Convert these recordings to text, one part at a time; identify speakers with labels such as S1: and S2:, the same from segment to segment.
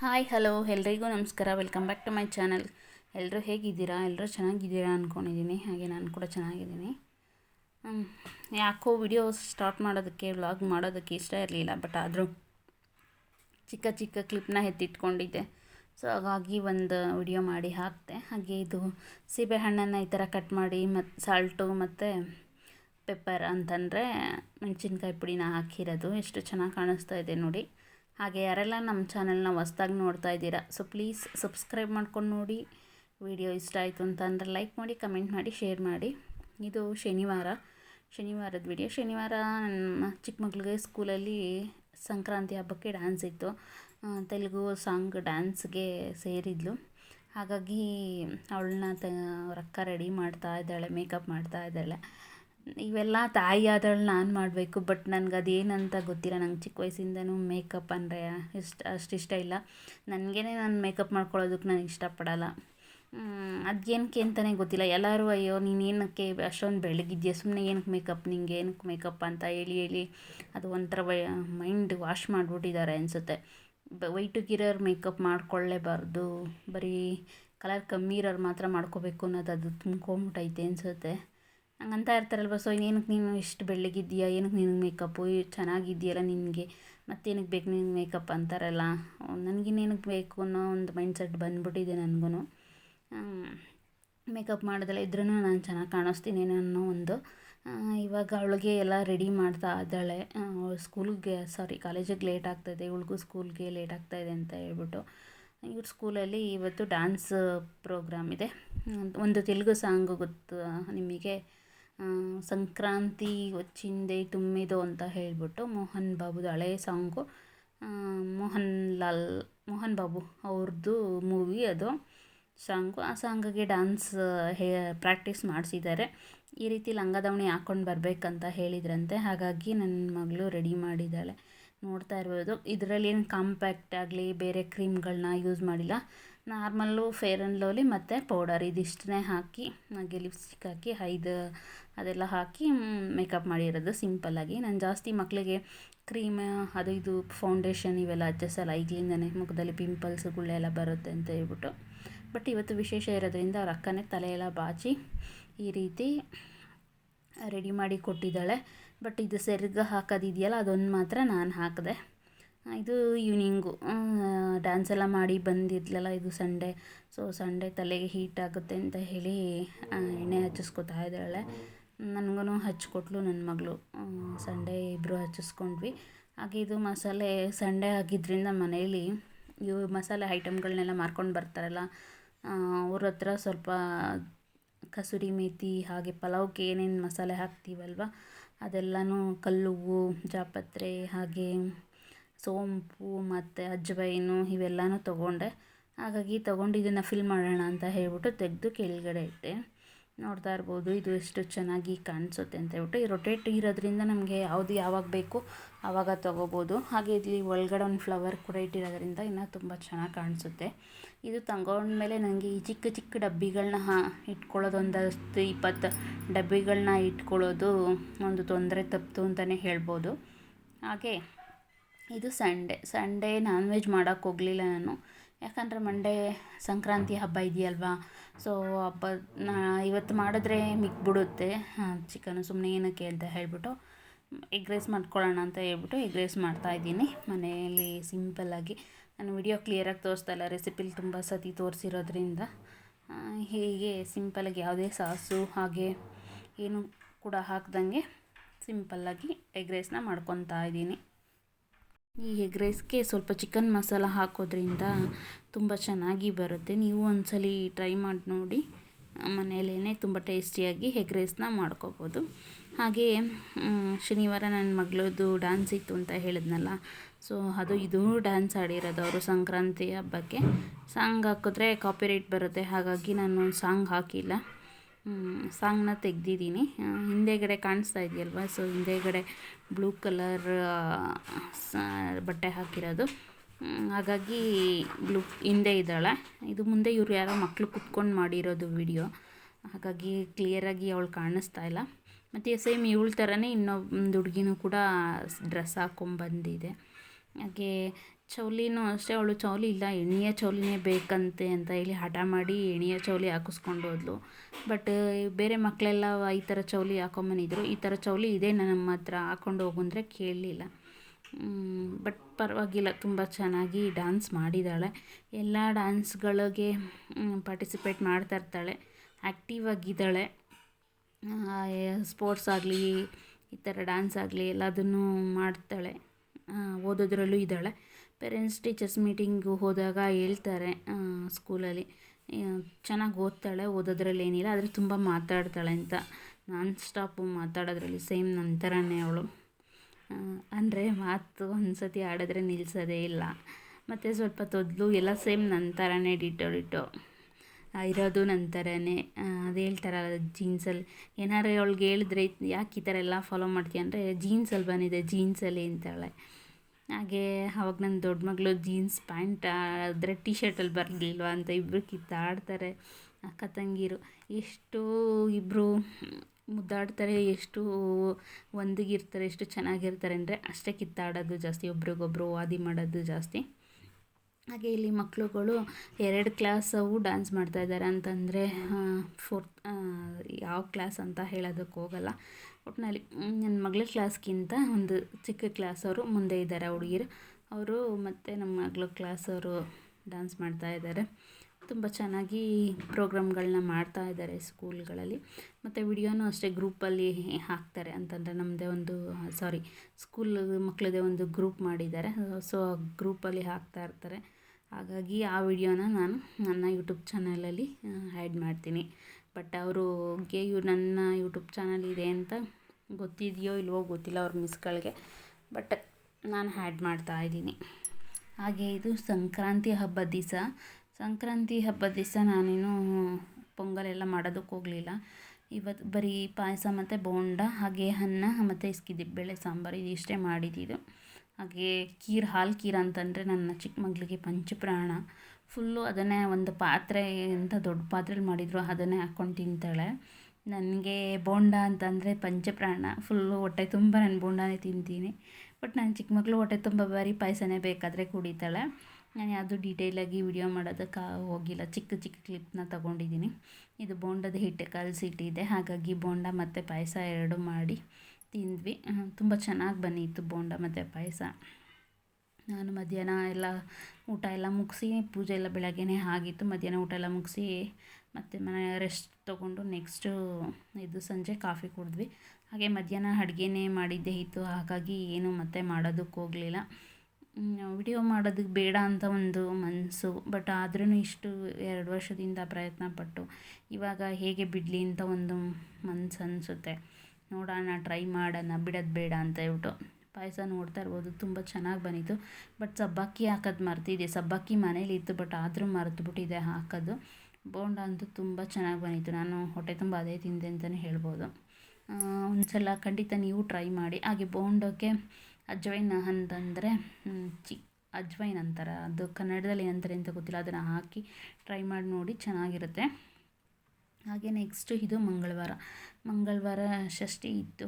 S1: Hi, hello, ಎಲ್ರಿಗೂ ನಮಸ್ಕಾರ. Welcome back to my channel. ಎಲ್ಲರೂ ಹೇಗಿದ್ದೀರಾ? ಎಲ್ಲರೂ ಚೆನ್ನಾಗಿದ್ದೀರಾ ಅಂದ್ಕೊಂಡಿದ್ದೀನಿ ಹಾಗೆ ನಾನು ಕೂಡ ಚೆನ್ನಾಗಿದ್ದೀನಿ. ಯಾಕೋ ವಿಡಿಯೋ ಸ್ಟಾರ್ಟ್ ಮಾಡೋದಕ್ಕೆ, ವ್ಲಾಗ್ ಮಾಡೋದಕ್ಕೆ ಇಷ್ಟ ಇರಲಿಲ್ಲ, ಬಟ್ ಆದರೂ ಚಿಕ್ಕ ಚಿಕ್ಕ ಕ್ಲಿಪ್ನ ಎತ್ತಿಟ್ಕೊಂಡಿದ್ದೆ. ಸೊ, ಹಾಗಾಗಿ ಒಂದು ವಿಡಿಯೋ ಮಾಡಿ ಹಾಕಿದೆ ಹಾಗೆ ಇದು ಸೀಬೆಹಣ್ಣನ್ನು ಈ ಥರ ಕಟ್ ಮಾಡಿ ಮತ್ತು ಸಾಲ್ಟು ಮತ್ತು ಪೆಪ್ಪರ್ ಅಂತಂದರೆ ಮೆಣಸಿನ್ಕಾಯಿ ಪುಡಿನ ಹಾಕಿರೋದು. ಎಷ್ಟು ಚೆನ್ನಾಗಿ ಕಾಣಿಸ್ತಾ ಇದೆ ನೋಡಿ. ಹಾಗೆ ಯಾರೆಲ್ಲ ನಮ್ಮ ಚಾನಲ್ನ ಹೊಸ್ದಾಗಿ ನೋಡ್ತಾ ಇದ್ದೀರಾ ಸೊ ಪ್ಲೀಸ್ ಸಬ್ಸ್ಕ್ರೈಬ್ ಮಾಡ್ಕೊಂಡು ನೋಡಿ. ವಿಡಿಯೋ ಇಷ್ಟ ಆಯಿತು ಅಂತಂದರೆ ಲೈಕ್ ಮಾಡಿ ಕಮೆಂಟ್ ಮಾಡಿ ಶೇರ್ ಮಾಡಿ. ಇದು ಶನಿವಾರ. ಶನಿವಾರದ ವಿಡಿಯೋ. ಶನಿವಾರ ನನ್ನ ಚಿಕ್ಕ ಮಗಳಿಗೆ ಸ್ಕೂಲಲ್ಲಿ ಸಂಕ್ರಾಂತಿ ಹಬ್ಬಕ್ಕೆ ಡ್ಯಾನ್ಸ್ ಇತ್ತು. ತೆಲುಗು ಸಾಂಗ್ ಡ್ಯಾನ್ಸ್ಗೆ ಸೇರಿದ್ಲು. ಹಾಗಾಗಿ ಅವಳನ್ನ ತ ರೊಕ್ಕ ರೆಡಿ ಮಾಡ್ತಾ ಇದ್ದಾಳೆ ಮೇಕಪ್ ಮಾಡ್ತಾ ಇದ್ದಾಳೆ. ಇವೆಲ್ಲ ತಾಯಿ ಆದಳು ನಾನು ಮಾಡಬೇಕು ಬಟ್ ನನಗೆ ಅದೇನಂತ ಗೊತ್ತಿಲ್ಲ. ನಂಗೆ ಚಿಕ್ಕ ವಯಸ್ಸಿಂದನೂ ಮೇಕಪ್ ಅಂದರೆ ಇಷ್ಟ, ಅಷ್ಟು ಇಷ್ಟ ಇಲ್ಲ. ನನಗೇ ನಾನು ಮೇಕಪ್ ಮಾಡ್ಕೊಳ್ಳೋದಕ್ಕೆ ನಾನು ಇಷ್ಟಪಡಲ್ಲ. ಅದೇನಕ್ಕೆ ಅಂತಲೇ ಗೊತ್ತಿಲ್ಲ. ಎಲ್ಲರೂ ಅಯ್ಯೋ ನೀನು ಏನಕ್ಕೆ ಅಷ್ಟೊಂದು ಬೆಳಗಿದ್ಯಾ? ಸುಮ್ಮನೆ ಏನಕ್ಕೆ ಮೇಕಪ್ ನಿಂಗೆ? ಏನಕ್ಕೆ ಮೇಕಪ್ ಅಂತ ಹೇಳಿ ಹೇಳಿ ಅದು ಒಂಥರ ಮೈಂಡ್ ವಾಶ್ ಮಾಡಿಬಿಟ್ಟಿದ್ದಾರೆ ಅನಿಸುತ್ತೆ. ಬ ವೈಟುಗಿರೋರು ಮೇಕಪ್ ಮಾಡ್ಕೊಳ್ಳೇಬಾರ್ದು. ಬರೀ ಕಲರ್ ಕಮ್ಮಿ ಇರೋರು ಮಾತ್ರ ಮಾಡ್ಕೋಬೇಕು ಅನ್ನೋದು ಅದು ತುಂಬ್ಕೊಂಬಿಟ್ಟೈತೆ ಅನಿಸುತ್ತೆ. ಹಂಗಂತ ಇರ್ತಾರಲ್ವ. ಸೊ ಏನಕ್ಕೆ ನೀನು ಇಷ್ಟು ಬೆಳ್ಳಗಿದ್ದೀಯಾ? ಏನಕ್ಕೆ ನಿನಗೆ ಮೇಕಪ್ಪು ಚೆನ್ನಾಗಿದೆಯಲ್ಲ ನಿನಗೆ. ಮತ್ತೇನಕ್ಕೆ ಬೇಕು ನಿನಗೆ ಮೇಕಪ್ ಅಂತಾರಲ್ಲ? ನನಗಿನ್ನೇನಕ್ಕೆ ಬೇಕು ಅನ್ನೋ ಒಂದು ಮೈಂಡ್ಸೆಟ್ ಬಂದ್ಬಿಟ್ಟಿದೆ ನನಗೂ ಮೇಕಪ್ ಮಾಡೋದೆಲ್ಲ ಇದ್ರೂ ನಾನು ಚೆನ್ನಾಗಿ ಕಾಣಿಸ್ತೀನಿ ಅನ್ನೋ ಒಂದು ಇವಾಗ ಅವಳಿಗೆ ಎಲ್ಲ ರೆಡಿ ಮಾಡ್ತಾ ಇದ್ದಾಳೆ. ಸ್ಕೂಲ್ಗೆ ಸಾರಿ ಕಾಲೇಜಿಗೆ ಲೇಟ್ ಆಗ್ತಾಯಿದೆ ಇವಳಿಗೂ ಸ್ಕೂಲ್ಗೆ ಲೇಟ್ ಆಗ್ತಾಯಿದೆ ಅಂತ ಹೇಳ್ಬಿಟ್ಟು. ಇವ್ರ ಸ್ಕೂಲಲ್ಲಿ ಇವತ್ತು ಡ್ಯಾನ್ಸ್ ಪ್ರೋಗ್ರಾಮ್ ಇದೆ. ಒಂದು ತೆಲುಗು ಸಾಂಗು ಗೊತ್ತು, ನಿಮಗೆ? ಸಂಕ್ರಾಂತಿ ಚಿಂದೆ ತುಂಬಿದು ಅಂತ ಹೇಳಿಬಿಟ್ಟು ಮೋಹನ್ ಬಾಬುದು ಹಳೆಯ ಸಾಂಗು. ಮೋಹನ್ ಲಾಲ್, ಮೋಹನ್ ಬಾಬು ಅವ್ರದ್ದು ಮೂವಿ ಅದು, ಸಾಂಗು. ಆ ಸಾಂಗಿಗೆ ಡ್ಯಾನ್ಸ್ ಹೇ ಪ್ರಾಕ್ಟೀಸ್ ಮಾಡಿಸಿದ್ದಾರೆ. ಈ ರೀತಿ ಲಂಗ ದಾವಣಿ ಹಾಕ್ಕೊಂಡು ಬರಬೇಕಂತ ಹೇಳಿದ್ರಂತೆ. ಹಾಗಾಗಿ ನನ್ನ ಮಗಳು ರೆಡಿ ಮಾಡಿದ್ದಾಳೆ. ನೋಡ್ತಾ ಇರ್ಬೋದು. ಇದರಲ್ಲಿ ಏನು ಕಾಂಪ್ಯಾಕ್ಟ್ ಆಗಲಿ, ಬೇರೆ ಕ್ರೀಮ್ಗಳನ್ನ ಯೂಸ್ ಮಾಡಿಲ್ಲ. ನಾರ್ಮಲ್ಲು ಫೇರ್ ಆ್ಯಂಡ್ ಲವ್ಲಿ ಮತ್ತು ಪೌಡರ್ ಇದಿಷ್ಟನ್ನೇ ಹಾಕಿ, ಹಾಗೆ ಲಿಪ್ಸ್ಟಿಕ್ ಹಾಕಿ, ಐದು ಅದೆಲ್ಲ ಹಾಕಿ ಮೇಕಪ್ ಮಾಡಿರೋದು ಸಿಂಪಲ್ಲಾಗಿ ನಾನು ಜಾಸ್ತಿ ಮಕ್ಕಳಿಗೆ ಕ್ರೀಮ್ ಅದು ಇದು ಫೌಂಡೇಶನ್ ಇವೆಲ್ಲ ಹಚ್ಚಿಸಲ್ಲ ಈಗಲಿಂದನೇ ಮುಖದಲ್ಲಿ ಪಿಂಪಲ್ಸ್ ಪಿಂಪಲ್ಸ್ಗಳೆಲ್ಲ ಬರುತ್ತೆ ಅಂತ ಹೇಳ್ಬಿಟ್ಟು. ಬಟ್ ಇವತ್ತು ವಿಶೇಷ ಇರೋದ್ರಿಂದ ಅವ್ರ ಅಕ್ಕನೇ ತಲೆ ಎಲ್ಲ ಬಾಚಿ ಈ ರೀತಿ ರೆಡಿ ಮಾಡಿ ಕೊಟ್ಟಿದ್ದಾಳೆ. ಬಟ್ ಇದು ಸೆರ್ಗ ಹಾಕೋದಿದೆಯಲ್ಲ, ಅದೊಂದು ಮಾತ್ರ ನಾನು ಹಾಕಿದೆ. ಇದು ಈವ್ನಿಂಗು ಡ್ಯಾನ್ಸ್ ಎಲ್ಲ ಮಾಡಿ ಬಂದಿದ್ಲಲ್ಲ, ಇದು ಸಂಡೇ ಸೊ ಸಂಡೇ ತಲೆಗೆ ಹೀಟ್ ಆಗುತ್ತೆ ಅಂತ ಹೇಳಿ ಎಣ್ಣೆ ಹಚ್ಚಿಸ್ಕೊತಾ ಇದ್ದಾಳೆ. ನನಗೂ ಹಚ್ಕೊಟ್ಲು ನನ್ನ ಮಗಳು. ಸಂಡೇ ಇಬ್ಬರು ಹಚ್ಚಿಸ್ಕೊಂಡ್ವಿ. ಹಾಗೆ ಇದು ಮಸಾಲೆ ಸಂಡೇ ಆಗಿದ್ದರಿಂದ ಮನೇಲಿ ಇವು ಮಸಾಲೆ ಐಟಮ್ಗಳನ್ನೆಲ್ಲ ಮಾರ್ಕೊಂಡು ಬರ್ತಾರಲ್ಲ ಅವ್ರ ಹತ್ರ ಸ್ವಲ್ಪ ಕಸೂರಿ ಮೇಥಿ ಹಾಗೆ ಪಲಾವ್ಗೆ ಏನೇನು ಮಸಾಲೆ ಹಾಕ್ತೀವಲ್ವ, ಅದೆಲ್ಲನೂ ಕಲ್ಲುವು ಜಾಪತ್ರೆ ಹಾಗೆ ಸೋಂಪು ಮತ್ತು ಅಜ್ವೈನು ಇವೆಲ್ಲನೂ ತೊಗೊಂಡೆ. ಹಾಗಾಗಿ ತೊಗೊಂಡು ಇದನ್ನು ಫಿಲ್ ಮಾಡೋಣ ಅಂತ ಹೇಳ್ಬಿಟ್ಟು ತೆಗೆದು ಕೆಳಗಡೆ ಇಟ್ಟೆ. ನೋಡ್ತಾ ಇರ್ಬೋದು, ಇದು ಎಷ್ಟು ಚೆನ್ನಾಗಿ ಕಾಣಿಸುತ್ತೆ ಅಂತ ಹೇಳ್ಬಿಟ್ಟು ಈ ರೊಟೇಟ್ ಇರೋದ್ರಿಂದ ನಮಗೆ ಯಾವುದು ಯಾವಾಗ ಬೇಕು ಆವಾಗ ತೊಗೋಬೋದು. ಹಾಗೆ ಇಲ್ಲಿ ಒಳಗಡೆ ಒಂದು ಫ್ಲವರ್ ಕೂಡ ಇಟ್ಟಿರೋದ್ರಿಂದ ಇನ್ನೂ ತುಂಬ ಚೆನ್ನಾಗಿ ಕಾಣಿಸುತ್ತೆ. ಇದು ತಗೊಂಡ್ಮೇಲೆ ನನಗೆ ಈ ಚಿಕ್ಕ ಚಿಕ್ಕ ಡಬ್ಬಿಗಳನ್ನ ಹಾ ಇಟ್ಕೊಳ್ಳೋದು ಒಂದಷ್ಟು ಇಪ್ಪತ್ತು ಡಬ್ಬಿಗಳನ್ನ ಇಟ್ಕೊಳ್ಳೋದು ಒಂದು ತೊಂದರೆ ತಪ್ಪಿತು ಅಂತಲೇ ಹೇಳ್ಬೋದು. ಹಾಗೆ ಇದು ಸಂಡೇ ಸಂಡೇ ನಾನ್ ವೆಜ್ ಮಾಡೋಕ್ಕೆ ಹೋಗಲಿಲ್ಲ ನಾನು. ಯಾಕಂದರೆ ಮಂಡೇ ಸಂಕ್ರಾಂತಿ ಹಬ್ಬ ಇದೆಯಲ್ವಾ ಸೊ ಹಬ್ಬ, ನಾ ಇವತ್ತು ಮಾಡಿದ್ರೆ ಮಿಕ್ಬಿಡುತ್ತೆ. ಚಿಕನ್ ಸುಮ್ಮನೆ ಏನಕ್ಕೆ ಅಂತ ಹೇಳಿಬಿಟ್ಟು, ಎಗ್ ರೈಸ್ ಮಾಡ್ಕೊಳ್ಳೋಣ ಅಂತ ಹೇಳ್ಬಿಟ್ಟು ಎಗ್ ರೈಸ್ ಮಾಡ್ತಾಯಿದ್ದೀನಿ ಮನೆಯಲ್ಲಿ ಸಿಂಪಲ್ಲಾಗಿ ನಾನು ವಿಡಿಯೋ ಕ್ಲಿಯರಾಗಿ ತೋರಿಸ್ತಾ ಇಲ್ಲ, ರೆಸಿಪಿಲಿ ತುಂಬ ಸತಿ ತೋರಿಸಿರೋದ್ರಿಂದ. ಹೀಗೆ ಸಿಂಪಲ್ಲಾಗಿ ಯಾವುದೇ ಸಾಸು, ಹಾಗೆ ಏನು ಕೂಡ ಹಾಕ್ದಂಗೆ ಸಿಂಪಲ್ಲಾಗಿ ಎಗ್ ರೈಸ್ನ ಮಾಡ್ಕೊತಾ ಇದ್ದೀನಿ. ಈ ಎಗ್ ರೈಸ್ಗೆ ಸ್ವಲ್ಪ ಚಿಕನ್ ಮಸಾಲ ಹಾಕೋದ್ರಿಂದ ತುಂಬ ಚೆನ್ನಾಗಿ ಬರುತ್ತೆ. ನೀವು ಒಂದ್ಸಲಿ ಟ್ರೈ ಮಾಡಿ ನೋಡಿ. ಮನೆಯಲ್ಲೇ ತುಂಬ ಟೇಸ್ಟಿಯಾಗಿ ಎಗ್ ರೈಸ್ನ ಮಾಡ್ಕೋಬೋದು. ಹಾಗೆ ಶನಿವಾರ ನನ್ನ ಮಗಳದ್ದು ಡ್ಯಾನ್ಸ್ ಇತ್ತು ಅಂತ ಹೇಳಿದ್ನಲ್ಲ. ಸೊ ಅದು ಇದು ಡ್ಯಾನ್ಸ್ ಆಡಿರೋದು ಅವರು ಸಂಕ್ರಾಂತಿ ಹಬ್ಬಕ್ಕೆ. ಸಾಂಗ್ ಹಾಕಿದ್ರೆ ಕಾಪಿರೈಟ್ ಬರುತ್ತೆ. ಹಾಗಾಗಿ ನಾನು ಸಾಂಗ್ ಹಾಕಿಲ್ಲ. ಸಾಂಗ್ನ ತೆಗ್ದಿದ್ದೀನಿ. ಹಿಂದೆಗಡೆ ಕಾಣಿಸ್ತಾ ಇದೆಯಲ್ವ? ಸೊ ಹಿಂದೆಗಡೆ ಬ್ಲೂ ಕಲರ್ ಬಟ್ಟೆ ಹಾಕಿರೋದು. ಹಾಗಾಗಿ ಬ್ಲೂ ಹಿಂದೆ ಇದ್ದಾಳೆ. ಇದು ಮುಂದೆ ಇವರು ಯಾರೋ ಮಕ್ಕಳು ಕುತ್ಕೊಂಡು ಮಾಡಿರೋದು ವಿಡಿಯೋ ಹಾಗಾಗಿ ಕ್ಲಿಯರಾಗಿ ಅವಳು ಕಾಣಿಸ್ತಾ ಇಲ್ಲ. ಮತ್ತು ಸೇಮ್ ಇವಳ ಥರನೇ ಇನ್ನೊಂದು ಹುಡುಗಿನೂ ಕೂಡ ಡ್ರೆಸ್ ಹಾಕ್ಕೊಂಬಂದಿದೆ ಹಾಗೆ ಚೌಲಿನೂ ಅಷ್ಟೇ, ಅವಳು ಚೌಲಿ ಇಲ್ಲ, ಎಣ್ಣೆಯ ಚೌಲಿನೇ ಬೇಕಂತೆ ಅಂತ ಹೇಳಿ ಹಠ ಮಾಡಿ ಎಣ್ಣೆಯ ಚೌಲಿ ಹಾಕಿಸ್ಕೊಂಡು ಹೋದ್ಲು. ಬಟ್ ಬೇರೆ ಮಕ್ಕಳೆಲ್ಲ ಈ ಥರ ಚೌಲಿ ಹಾಕೊಂಬಂದಿದ್ರು. ಈ ಥರ ಚೌಲಿ ಇದೆ ನಮ್ಮ ಹತ್ರ ಹಾಕ್ಕೊಂಡು ಹೋಗು ಅಂದರೆ ಕೇಳಲಿಲ್ಲ. ಬಟ್ ಪರವಾಗಿಲ್ಲ, ತುಂಬ ಚೆನ್ನಾಗಿ ಡ್ಯಾನ್ಸ್ ಮಾಡಿದ್ದಾಳೆ ಎಲ್ಲ ಡ್ಯಾನ್ಸ್ಗಳಿಗೆ ಪಾರ್ಟಿಸಿಪೇಟ್ ಮಾಡ್ತಾ ಇರ್ತಾಳೆ. ಆ್ಯಕ್ಟಿವ್ ಆಗಿದ್ದಾಳೆ. ಸ್ಪೋರ್ಟ್ಸ್ ಆಗಲಿ, ಈ ಥರ ಡ್ಯಾನ್ಸ್ ಆಗಲಿ, ಎಲ್ಲದನ್ನೂ ಮಾಡ್ತಾಳೆ. ಓದೋದ್ರಲ್ಲೂ ಇದ್ದಾಳೆ. ಪೇರೆಂಟ್ಸ್ ಟೀಚರ್ಸ್ ಮೀಟಿಂಗು ಹೋದಾಗ ಹೇಳ್ತಾರೆ ಸ್ಕೂಲಲ್ಲಿ ಚೆನ್ನಾಗಿ ಓದ್ತಾಳೆ, ಓದೋದ್ರಲ್ಲಿ ಏನಿಲ್ಲ, ಆದರೆ ತುಂಬ ಮಾತಾಡ್ತಾಳೆ ಅಂತ. ನಾನ್ ಸ್ಟಾಪು ಮಾತಾಡೋದ್ರಲ್ಲಿ ಸೇಮ್ ನನ್ನ ಥರನೇ ಅವಳು. ಅಂದರೆ ಮಾತು ಒಂದು ಸತಿ ಆಡಿದ್ರೆ ನಿಲ್ಲಿಸೋದೇ ಇಲ್ಲ. ಮತ್ತು ಸ್ವಲ್ಪ ತೊದಲು, ಎಲ್ಲ ಸೇಮ್ ನನ್ನ ಥರನೇ ಡಿಟೋ ಡಿಟೋ ಇರೋದು ನನ್ನ ಥರನೇ ಅದು ಹೇಳ್ತಾರಲ್ಲ ಜೀನ್ಸಲ್ಲಿ ಏನಾರು ಅವಳಿಗೆ ಹೇಳಿದ್ರೆ, ಯಾಕೆ ಈ ಥರ ಎಲ್ಲ ಫಾಲೋ ಮಾಡ್ತೀಯ? ಅಂದರೆ ಜೀನ್ಸಲ್ಲಿ ಬಂದಿದೆ ಜೀನ್ಸಲ್ಲಿ ಅಂತಾಳೆ. ಹಾಗೇ ಅವಾಗ ನನ್ನ ದೊಡ್ಡ ಮಗಳು ಜೀನ್ಸ್ ಪ್ಯಾಂಟ್ ಆದರೆ ಟಿ ಶರ್ಟಲ್ಲಿ ಬರಲಿಲ್ವ ಅಂತ ಇಬ್ಬರು ಕಿತ್ತಾಡ್ತಾರೆ. ಅಕ್ಕ ತಂಗಿರು ಎಷ್ಟು ಇಬ್ಬರು ಮುದ್ದಾಡ್ತಾರೆ, ಎಷ್ಟು ಒಂದಿಗಿರ್ತಾರೆ, ಎಷ್ಟು ಚೆನ್ನಾಗಿರ್ತಾರೆ ಅಂದರೆ ಅಷ್ಟೇ ಕಿತ್ತಾಡೋದು ಜಾಸ್ತಿ. ಒಬ್ರಿಗೊಬ್ರು ವಾದಿ ಮಾಡೋದು ಜಾಸ್ತಿ. ಹಾಗೆ ಇಲ್ಲಿ ಮಕ್ಕಳುಗಳು ಎರಡು ಕ್ಲಾಸ್ ಅವು ಡ್ಯಾನ್ಸ್ ಮಾಡ್ತಾಯಿದ್ದಾರೆ ಅಂತಂದರೆ ಫೋರ್ತ್ ಯಾವ ಕ್ಲಾಸ್ ಅಂತ ಹೇಳೋದಕ್ಕೆ ಹೋಗಲ್ಲ. ಒಟ್ಟಿನಲ್ಲಿ ನನ್ನ ಮಗಳ ಕ್ಲಾಸ್ಗಿಂತ ಒಂದು ಚಿಕ್ಕ ಕ್ಲಾಸ್ ಅವರು ಮುಂದೆ ಇದ್ದಾರೆ ಹುಡುಗಿರು. ಅವರು ಮತ್ತು ನಮ್ಮ ಮಗಳ ಕ್ಲಾಸವರು ಡ್ಯಾನ್ಸ್ ಮಾಡ್ತಾ ಇದ್ದಾರೆ. ತುಂಬ ಚೆನ್ನಾಗಿ ಪ್ರೋಗ್ರಾಮ್ಗಳನ್ನ ಮಾಡ್ತಾ ಇದ್ದಾರೆ ಸ್ಕೂಲ್ಗಳಲ್ಲಿ ಮತ್ತು ವಿಡಿಯೋನೂ ಅಷ್ಟೇ ಗ್ರೂಪಲ್ಲಿ ಹಾಕ್ತಾರೆ ಅಂತಂದರೆ ನಮ್ಮದೇ ಒಂದು ಸಾರಿ ಸ್ಕೂಲ್ ಮಕ್ಕಳದೇ ಒಂದು ಗ್ರೂಪ್ ಮಾಡಿದ್ದಾರೆ. ಸೊ ಗ್ರೂಪಲ್ಲಿ ಹಾಕ್ತಾ ಇರ್ತಾರೆ. ಹಾಗಾಗಿ ಆ ವಿಡಿಯೋನ ನಾನು ನನ್ನ ಯೂಟ್ಯೂಬ್ ಚಾನಲಲ್ಲಿ ಆ್ಯಡ್ ಮಾಡ್ತೀನಿ. ಬಟ್ ಅವ್ರಿಗೆ ಇವ್ರು ನನ್ನ ಯೂಟ್ಯೂಬ್ ಚಾನಲ್ ಇದೆ ಅಂತ ಗೊತ್ತಿದೆಯೋ ಇಲ್ವೋ ಗೊತ್ತಿಲ್ಲ ಅವ್ರ ಮಿಸ್ಗಳಿಗೆ, ಬಟ್ ನಾನು ಹ್ಯಾಡ್ ಮಾಡ್ತಾ ಇದ್ದೀನಿ. ಹಾಗೆ ಇದು ಸಂಕ್ರಾಂತಿ ಹಬ್ಬದ ದಿವಸ. ಸಂಕ್ರಾಂತಿ ಹಬ್ಬದ ದಿವಸ ನಾನೇನು ಪೊಂಗಲ್ ಎಲ್ಲ ಮಾಡೋದಕ್ಕೆ ಹೋಗಲಿಲ್ಲ. ಇವತ್ತು ಬರೀ ಪಾಯಸ ಮತ್ತು ಬೋಂಡ, ಹಾಗೆ ಅನ್ನ ಮತ್ತು ಇಸ್ಕಿದ್ದಿ ಬೇಳೆ ಸಾಂಬಾರು ಇದಿಷ್ಟೇ ಮಾಡಿದ್ದಿದ್ದು ಹಾಗೆ ಕೀರ್, ಹಾಲು ಖೀರು ಅಂತಂದರೆ ನನ್ನ ಚಿಕ್ಕ ಮಗಳಿಗೆ ಪಂಚಪ್ರಾಣ. ಫುಲ್ಲು ಅದನ್ನೇ ಒಂದು ಪಾತ್ರೆ ಅಂತ ದೊಡ್ಡ ಪಾತ್ರೆಲಿ ಮಾಡಿದ್ರು ಅದನ್ನೇ ಹಾಕ್ಕೊಂಡು ತಿಂತಾಳೆ. ನನಗೆ ಬೋಂಡ ಅಂತಂದರೆ ಪಂಚಪ್ರಾಣ. ಫುಲ್ಲು ಹೊಟ್ಟೆ ತುಂಬ ನಾನು ಬೋಂಡಾನೇ ತಿಂತೀನಿ. ಬಟ್ ನನ್ನ ಚಿಕ್ಕ ಮಗಳು ಹೊಟ್ಟೆ ತುಂಬ ಬರೀ ಪಾಯಸನೇ ಬೇಕಾದರೆ ಕುಡಿತಾಳೆ. ನಾನು ಯಾವುದು ಡೀಟೇಲಾಗಿ ವಿಡಿಯೋ ಮಾಡೋದಕ್ಕೆ ಹೋಗಿಲ್ಲ. ಚಿಕ್ಕ ಚಿಕ್ಕ ಕ್ಲಿಪ್ನ ತೊಗೊಂಡಿದ್ದೀನಿ. ಇದು ಬೋಂಡದ ಹಿಟ್ಟು ಕಲಸಿಟ್ಟಿದೆ. ಹಾಗಾಗಿ ಬೋಂಡ ಮತ್ತು ಪಾಯಸ ಎರಡು ಮಾಡಿ ತಿಂದ್ವಿ. ತುಂಬ ಚೆನ್ನಾಗಿ ಬಂದಿತ್ತು ಬೋಂಡ ಮತ್ತು ಪಾಯಸ. ನಾನು ಮಧ್ಯಾಹ್ನ ಎಲ್ಲ ಊಟ ಎಲ್ಲ ಮುಗಿಸಿ, ಪೂಜೆ ಎಲ್ಲ ಬೆಳಗ್ಗೆನೇ ಆಗಿತ್ತು. ಮಧ್ಯಾಹ್ನ ಊಟ ಎಲ್ಲ ಮುಗಿಸಿ ಮತ್ತು ಮನೆ ರೆಸ್ಟ್ ತೊಗೊಂಡು ನೆಕ್ಸ್ಟು ಇದು ಸಂಜೆ ಕಾಫಿ ಕುಡಿದ್ವಿ. ಹಾಗೆ ಮಧ್ಯಾಹ್ನ ಅಡುಗೆನೇ ಮಾಡಿದ್ದೇ ಇತ್ತು. ಹಾಗಾಗಿ ಏನು ಮತ್ತೆ ಮಾಡೋದಕ್ಕೆ ಹೋಗಲಿಲ್ಲ. ವಿಡಿಯೋ ಮಾಡೋದಕ್ಕೆ ಬೇಡ ಅಂತ ಒಂದು ಮನಸ್ಸು ಬಟ್ ಆದ್ರೂ ಇಷ್ಟು ಎರಡು ವರ್ಷದಿಂದ ಪ್ರಯತ್ನ ಪಟ್ಟು ಇವಾಗ ಹೇಗೆ ಬಿಡಲಿ ಅಂತ ಒಂದು ಮನಸ್ಸು ಅನಿಸುತ್ತೆ ನೋಡೋಣ ಟ್ರೈ ಮಾಡೋಣ, ಬಿಡೋದು ಬೇಡ ಅಂತ ಹೇಳ್ಬಿಟ್ಟು ಪಾಯಸ ನೋಡ್ತಾ ಇರ್ಬೋದು. ತುಂಬ ಚೆನ್ನಾಗಿ ಬಂದಿತ್ತು. ಬಟ್ ಸಬ್ಬಕ್ಕಿ ಹಾಕೋದು ಮರ್ತಿದೆ ಸಬ್ಬಕ್ಕಿ ಮನೇಲಿ ಇತ್ತು ಬಟ್ ಆದರೂ ಮರೆತುಬಿಟ್ಟಿದೆ ಹಾಕೋದು. ಬೋಂಡ ಅಂತೂ ತುಂಬ ಚೆನ್ನಾಗಿ ಬಂದಿತ್ತು. ನಾನು ಹೊಟ್ಟೆ ತುಂಬ ಅದೇ ತಿಂದೆ ಅಂತಲೇ ಹೇಳ್ಬೋದು. ಒಂದು ಸಲ ಖಂಡಿತ ನೀವು ಟ್ರೈ ಮಾಡಿ. ಹಾಗೆ ಬೋಂಡಕ್ಕೆ ಅಜ್ವೈನ್ ಅಂತಂದರೆ ಚಿ, ಅಜ್ವೈನ್ ಅಂತಾರೆ. ಅದು ಕನ್ನಡದಲ್ಲಿ ಏನಂತಾರೆ ಅಂತ ಗೊತ್ತಿಲ್ಲ. ಅದನ್ನು ಹಾಕಿ ಟ್ರೈ ಮಾಡಿ ನೋಡಿ ಚೆನ್ನಾಗಿರುತ್ತೆ. ಹಾಗೆ ನೆಕ್ಸ್ಟು ಇದು ಮಂಗಳವಾರ. ಮಂಗಳವಾರ ಷಷ್ಠಿ ಇತ್ತು.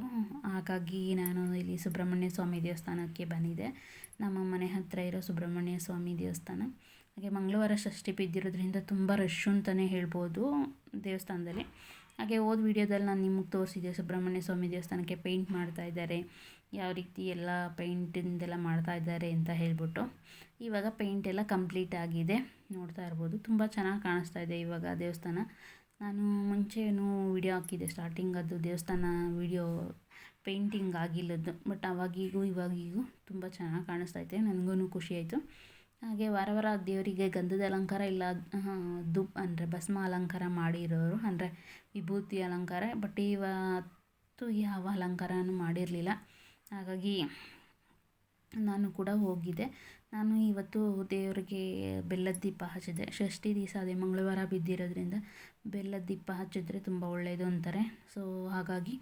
S1: ಹಾಗಾಗಿ ನಾನು ಇಲ್ಲಿ ಸುಬ್ರಹ್ಮಣ್ಯ ಸ್ವಾಮಿ ದೇವಸ್ಥಾನಕ್ಕೆ ಬಂದಿದ್ದೆ. ನಮ್ಮ ಮನೆ ಹತ್ತಿರ ಇರೋ ಸುಬ್ರಹ್ಮಣ್ಯ ಸ್ವಾಮಿ ದೇವಸ್ಥಾನ. ಹಾಗೆ ಮಂಗಳವಾರ ಷಷ್ಠಿ ಬಿದ್ದಿರೋದ್ರಿಂದ ತುಂಬ ರಶ್ ಅಂತಲೇ ಹೇಳ್ಬೋದು ದೇವಸ್ಥಾನದಲ್ಲಿ. ಹಾಗೆ ಹೋದ ವೀಡಿಯೋದಲ್ಲಿ ನಾನು ನಿಮಗೆ ತೋರಿಸಿದ್ದೆ ಸುಬ್ರಹ್ಮಣ್ಯ ಸ್ವಾಮಿ ದೇವಸ್ಥಾನಕ್ಕೆ ಪೇಂಟ್ ಮಾಡ್ತಾ ಇದ್ದಾರೆ. ಯಾವ ರೀತಿ ಎಲ್ಲ ಪೇಂಟಿಂದೆಲ್ಲ ಮಾಡ್ತಾ ಇದ್ದಾರೆ ಅಂತ ಹೇಳ್ಬಿಟ್ಟು. ಇವಾಗ ಪೇಂಟ್ ಎಲ್ಲ ಕಂಪ್ಲೀಟ್ ಆಗಿದೆ. ನೋಡ್ತಾ ಇರ್ಬೋದು. ತುಂಬ ಚೆನ್ನಾಗಿ ಕಾಣಿಸ್ತಾ ಇದೆ ಇವಾಗ ದೇವಸ್ಥಾನ. ನಾನು ಮುಂಚೆನೂ ವಿಡಿಯೋ ಹಾಕಿದ್ದೆ ಸ್ಟಾರ್ಟಿಂಗ್ ಅದು ದೇವಸ್ಥಾನ ವಿಡಿಯೋ ಪೇಂಟಿಂಗ್ ಆಗಿಲ್ಲದ್ದು ಬಟ್ ಅವಾಗಿಗೂ ಇವಾಗಿಗೂ ತುಂಬ ಚೆನ್ನಾಗಿ ಕಾಣಿಸ್ತೈತೆ ನನಗೂ ಖುಷಿ ಆಯಿತು. ಹಾಗೆ ವಾರ ವಾರ ದೇವರಿಗೆ ಗಂಧದ ಅಲಂಕಾರ ಇಲ್ಲ ದುಪ್ ಅಂದರೆ ಭಸ್ಮ ಅಲಂಕಾರ ಮಾಡಿರೋರು, ಅಂದರೆ ವಿಭೂತಿ ಅಲಂಕಾರ ಬಟ್ ಇವತ್ತು ಯಾವ ಅಲಂಕಾರನೂ ಮಾಡಿರಲಿಲ್ಲ. ಹಾಗಾಗಿ ನಾನು ಕೂಡ ಹೋಗಿದ್ದೆ ನಾನು ಇವತ್ತು ದೇವರಿಗೆ ಬೆಲ್ಲದ ದೀಪ ಹಚ್ಚಿದೆ. ಷಷ್ಠಿ ದಿವಸ ಅದೇ ಮಂಗಳವಾರ ಬಿದ್ದಿರೋದ್ರಿಂದ ಬೆಲ್ಲದ ದೀಪ ಹಚ್ಚಿದ್ರೆ ತುಂಬ ಒಳ್ಳೆಯದು ಅಂತಾರೆ. ಸೊ ಹಾಗಾಗಿ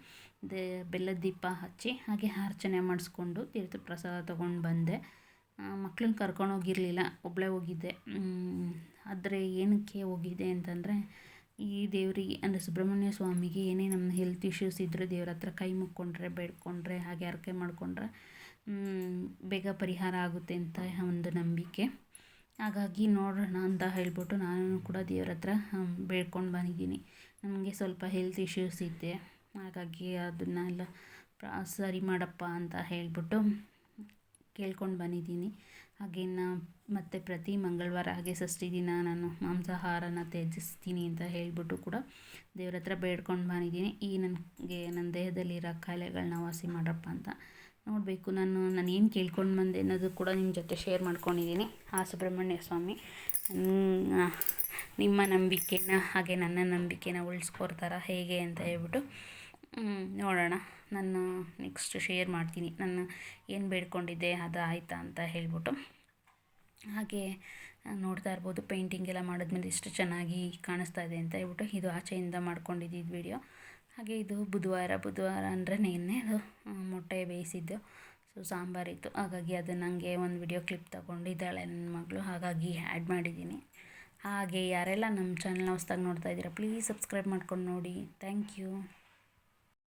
S1: ದೇ, ಬೆಲ್ಲದ ದೀಪ ಹಚ್ಚಿ ಹಾಗೆ ಅರ್ಚನೆ ಮಾಡಿಸ್ಕೊಂಡು ತೀರ್ಥ ಪ್ರಸಾದ ತೊಗೊಂಡು ಬಂದೆ. ಮಕ್ಳನ್ನ ಕರ್ಕೊಂಡು ಹೋಗಿರಲಿಲ್ಲ. ಒಬ್ಬಳೇ ಹೋಗಿದ್ದೆ. ಆದರೆ ಏನಕ್ಕೆ ಹೋಗಿದ್ದೆ ಅಂತಂದರೆ ಈ ದೇವರಿಗೆ, ಅಂದರೆ ಸುಬ್ರಹ್ಮಣ್ಯ ಸ್ವಾಮಿಗೆ ಏನೇ ನಮ್ಮ ಹೆಲ್ತ್ ಇಶ್ಯೂಸ್ ಇದ್ದರೆ ದೇವ್ರ ಹತ್ರ ಕೈ ಮುಕ್ಕೊಂಡ್ರೆ, ಬೇಡ್ಕೊಂಡ್ರೆ, ಹಾಗೆ ಹರಕೆ ಮಾಡಿಕೊಂಡ್ರೆ ಬೇಗ ಪರಿಹಾರ ಆಗುತ್ತೆ ಅಂತ ಒಂದು ನಂಬಿಕೆ. ಹಾಗಾಗಿ ನೋಡೋಣ ಅಂತ ಹೇಳ್ಬಿಟ್ಟು ನಾನು ಕೂಡ ದೇವ್ರ ಹತ್ರ ಬೇಡ್ಕೊಂಡು ಬಂದಿದ್ದೀನಿ. ನನಗೆ ಸ್ವಲ್ಪ ಹೆಲ್ತ್ ಇಶ್ಯೂಸ್ ಇದೆ. ಹಾಗಾಗಿ ಅದನ್ನೆಲ್ಲ ಸರಿ ಮಾಡಪ್ಪ ಅಂತ ಹೇಳ್ಬಿಟ್ಟು ಕೇಳ್ಕೊಂಡು ಬಂದಿದ್ದೀನಿ. ಹಾಗೆ ನಾ ಮತ್ತು ಪ್ರತಿ ಮಂಗಳವಾರ ಹಾಗೆ ಷಷ್ಠಿ ದಿನ ನಾನು ಮಾಂಸಾಹಾರನ ತ್ಯಜಿಸ್ತೀನಿ ಅಂತ ಹೇಳಿಬಿಟ್ಟು ಕೂಡ ದೇವ್ರ ಹತ್ರ ಬೇಡ್ಕೊಂಡು ಬಂದಿದ್ದೀನಿ. ಈ ನನಗೆ ನನ್ನ ದೇಹದಲ್ಲಿರೋ ಕಾಯಿಲೆಗಳನ್ನ ವಾಸಿ ಮಾಡಪ್ಪ ಅಂತ. ನೋಡಬೇಕು. ನಾನು ನಾನು ಏನು ಕೇಳ್ಕೊಂಡು ಬಂದೆ ಅನ್ನೋದು ಕೂಡ ನಿಮ್ಮ ಜೊತೆ ಶೇರ್ ಮಾಡ್ಕೊಂಡಿದ್ದೀನಿ ಆ ಸುಬ್ರಹ್ಮಣ್ಯ ಸ್ವಾಮಿ. ನಿಮ್ಮ ನಂಬಿಕೆನ, ಹಾಗೆ ನನ್ನ ನಂಬಿಕೆನ ಉಳಿಸ್ಕೊಡ್ತಾರ ಹೇಗೆ ಅಂತ ಹೇಳ್ಬಿಟ್ಟು ನೋಡೋಣ. ನಾನು ನೆಕ್ಸ್ಟ್ ಶೇರ್ ಮಾಡ್ತೀನಿ. ನಾನು ಏನು ಬೇಡ್ಕೊಂಡಿದ್ದೆ ಅದು ಆಯಿತಾ ಅಂತ ಹೇಳ್ಬಿಟ್ಟು. ಹಾಗೆ ನೋಡ್ತಾ ಇರ್ಬೋದು. ಪೇಂಟಿಂಗ್ ಎಲ್ಲ ಮಾಡಿದ್ಮೇಲೆ ಎಷ್ಟು ಚೆನ್ನಾಗಿ ಕಾಣಿಸ್ತಾ ಇದೆ ಅಂತ ಹೇಳ್ಬಿಟ್ಟು ಇದು ಆಚೆಯಿಂದ ಮಾಡ್ಕೊಂಡಿದ್ದು ವಿಡಿಯೋ ಹಾಗೆ ಇದು ಬುಧವಾರ ಬುಧವಾರ ಅಂದರೆ ನಿನ್ನೆ ಅದು ಮೊಟ್ಟೆ ಬೇಯಿಸಿದ್ದು. ಸೊ ಸಾಂಬಾರಿತ್ತು. ಹಾಗಾಗಿ ಅದು ನನಗೆ ಒಂದು ವಿಡಿಯೋ ಕ್ಲಿಪ್ ತಗೊಂಡಿದ್ದಾಳೆ ನನ್ನ ಮಗಳು. ಹಾಗಾಗಿ ಆ್ಯಡ್ ಮಾಡಿದ್ದೀನಿ. ಹಾಗೆ ಯಾರೆಲ್ಲ ನಮ್ಮ ಚಾನಲ್ನ ಹೊಸ್ದಾಗಿ ನೋಡ್ತಾ ಇದ್ದೀರಾ ಪ್ಲೀಸ್ ಸಬ್ಸ್ಕ್ರೈಬ್ ಮಾಡ್ಕೊಂಡು ನೋಡಿ. Thank you